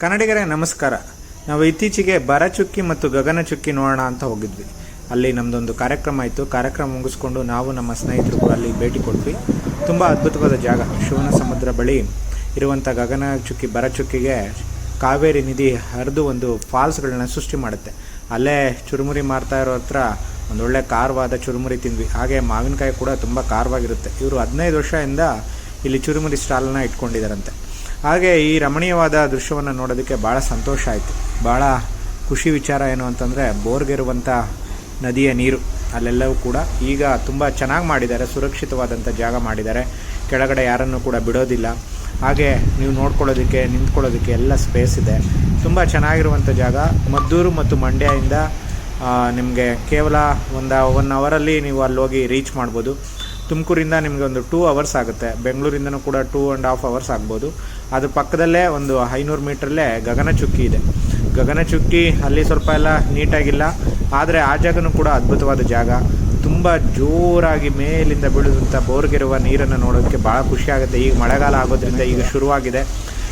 ಕನ್ನಡಿಗರೇ, ನಮಸ್ಕಾರ. ನಾವು ಇತ್ತೀಚೆಗೆ ಬರಚುಕ್ಕಿ ಮತ್ತು ಗಗನಚುಕ್ಕಿ ನೋಡೋಣ ಅಂತ ಹೋಗಿದ್ವಿ. ಅಲ್ಲಿ ನಮ್ಮದೊಂದು ಕಾರ್ಯಕ್ರಮ ಇತ್ತು. ಕಾರ್ಯಕ್ರಮ ಮುಗಿಸ್ಕೊಂಡು ನಾವು ನಮ್ಮ ಸ್ನೇಹಿತರಿಗೂ ಅಲ್ಲಿ ಭೇಟಿ ಕೊಟ್ವಿ. ತುಂಬ ಅದ್ಭುತವಾದ ಜಾಗ. ಶಿವನ ಸಮುದ್ರ ಬಳಿ ಇರುವಂಥ ಗಗನಚುಕ್ಕಿ, ಬರಚುಕ್ಕಿಗೆ ಕಾವೇರಿ ನಿಧಿ ಹರಿದು ಒಂದು ಫಾಲ್ಸ್ಗಳನ್ನ ಸೃಷ್ಟಿ ಮಾಡುತ್ತೆ. ಅಲ್ಲೇ ಚುರುಮುರಿ ಮಾಡ್ತಾ ಇರೋ ಹತ್ರ ಒಂದೊಳ್ಳೆ ಖಾರವಾದ ಚುರುಮುರಿ ತಿಂದ್ವಿ. ಹಾಗೆ ಮಾವಿನಕಾಯಿ ಕೂಡ ತುಂಬ ಖಾರವಾಗಿರುತ್ತೆ ಇವರು ಹದಿನೈದು ವರ್ಷದಿಂದ ಇಲ್ಲಿ ಚುರುಮುರಿ ಸ್ಟಾಲನ್ನ ಇಟ್ಕೊಂಡಿದ್ದಾರಂತೆ ಹಾಗೆ ಈ ರಮಣೀಯವಾದ ದೃಶ್ಯವನ್ನು ನೋಡೋದಕ್ಕೆ ಭಾಳ ಸಂತೋಷ ಆಯಿತು. ಭಾಳ ಖುಷಿ ವಿಚಾರ ಏನು ಅಂತಂದರೆ ಬೋರ್ಗಿರುವಂಥ ನದಿಯ ನೀರು. ಅಲ್ಲೆಲ್ಲವೂ ಕೂಡ ಈಗ ತುಂಬ ಚೆನ್ನಾಗಿ ಮಾಡಿದ್ದಾರೆ ಸುರಕ್ಷಿತವಾದಂಥ ಜಾಗ ಮಾಡಿದ್ದಾರೆ. ಕೆಳಗಡೆ ಯಾರನ್ನು ಕೂಡ ಬಿಡೋದಿಲ್ಲ. ಹಾಗೆ ನೀವು ನೋಡ್ಕೊಳ್ಳೋದಕ್ಕೆ, ನಿಂತ್ಕೊಳ್ಳೋದಕ್ಕೆ ಎಲ್ಲ ಸ್ಪೇಸ್ ಇದೆ. ತುಂಬ ಚೆನ್ನಾಗಿರುವಂಥ ಜಾಗ. ಮದ್ದೂರು ಮತ್ತು ಮಂಡ್ಯದಿಂದ ನಿಮಗೆ ಕೇವಲ ಒಂದು ಒನ್ ಅವರಲ್ಲಿ ನೀವು ಹೋಗಿ ರೀಚ್ ಮಾಡ್ಬೋದು. ತುಮಕೂರಿಂದ ನಿಮಗೆ ಒಂದು ಟೂ ಅವರ್ಸ್ ಆಗುತ್ತೆ. ಬೆಂಗಳೂರಿಂದನೂ ಕೂಡ ಟೂ ಆ್ಯಂಡ್ ಹಾಫ್ ಅವರ್ಸ್ ಆಗ್ಬೋದು. ಅದು ಪಕ್ಕದಲ್ಲೇ ಒಂದು ಐನೂರು ಮೀಟ್ರಲ್ಲೇ ಗಗನಚುಕ್ಕಿ ಇದೆ. ಗಗನಚುಕ್ಕಿ ಅಲ್ಲಿ ಸ್ವಲ್ಪ ಎಲ್ಲ ನೀಟಾಗಿಲ್ಲ, ಆದರೆ ಆ ಜಾಗನೂ ಕೂಡ ಅದ್ಭುತವಾದ ಜಾಗ. ತುಂಬ ಜೋರಾಗಿ ಮೇಲಿಂದ ಬೀಳುವಂಥ ಬೋರ್ಗಿರುವ ನೀರನ್ನು ನೋಡೋದಕ್ಕೆ ಭಾಳ ಖುಷಿ ಆಗುತ್ತೆ. ಈಗ ಮಳೆಗಾಲ ಆಗೋದ್ರಿಂದ ಈಗ ಶುರುವಾಗಿದೆ.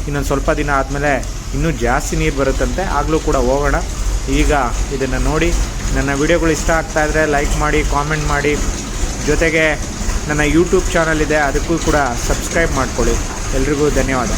ಇನ್ನೊಂದು ಸ್ವಲ್ಪ ದಿನ ಆದಮೇಲೆ ಇನ್ನೂ ಜಾಸ್ತಿ ನೀರು ಬರುತ್ತಂತೆ. ಆಗಲೂ ಕೂಡ ಹೋಗೋಣ. ಈಗ ಇದನ್ನು ನೋಡಿ. ನನ್ನ ವಿಡಿಯೋಗಳು ಇಷ್ಟ ಆಗ್ತಾ ಇದ್ದರೆ ಲೈಕ್ ಮಾಡಿ, ಕಾಮೆಂಟ್ ಮಾಡಿ. ಜೊತೆಗೆ ನನ್ನ ಯೂಟ್ಯೂಬ್ ಚಾನಲ್ ಇದೆ, ಅದಕ್ಕೂ ಕೂಡ ಸಬ್ಸ್ಕ್ರೈಬ್ ಮಾಡ್ಕೊಳ್ಳಿ. ಎಲ್ರಿಗೂ ಧನ್ಯವಾದ.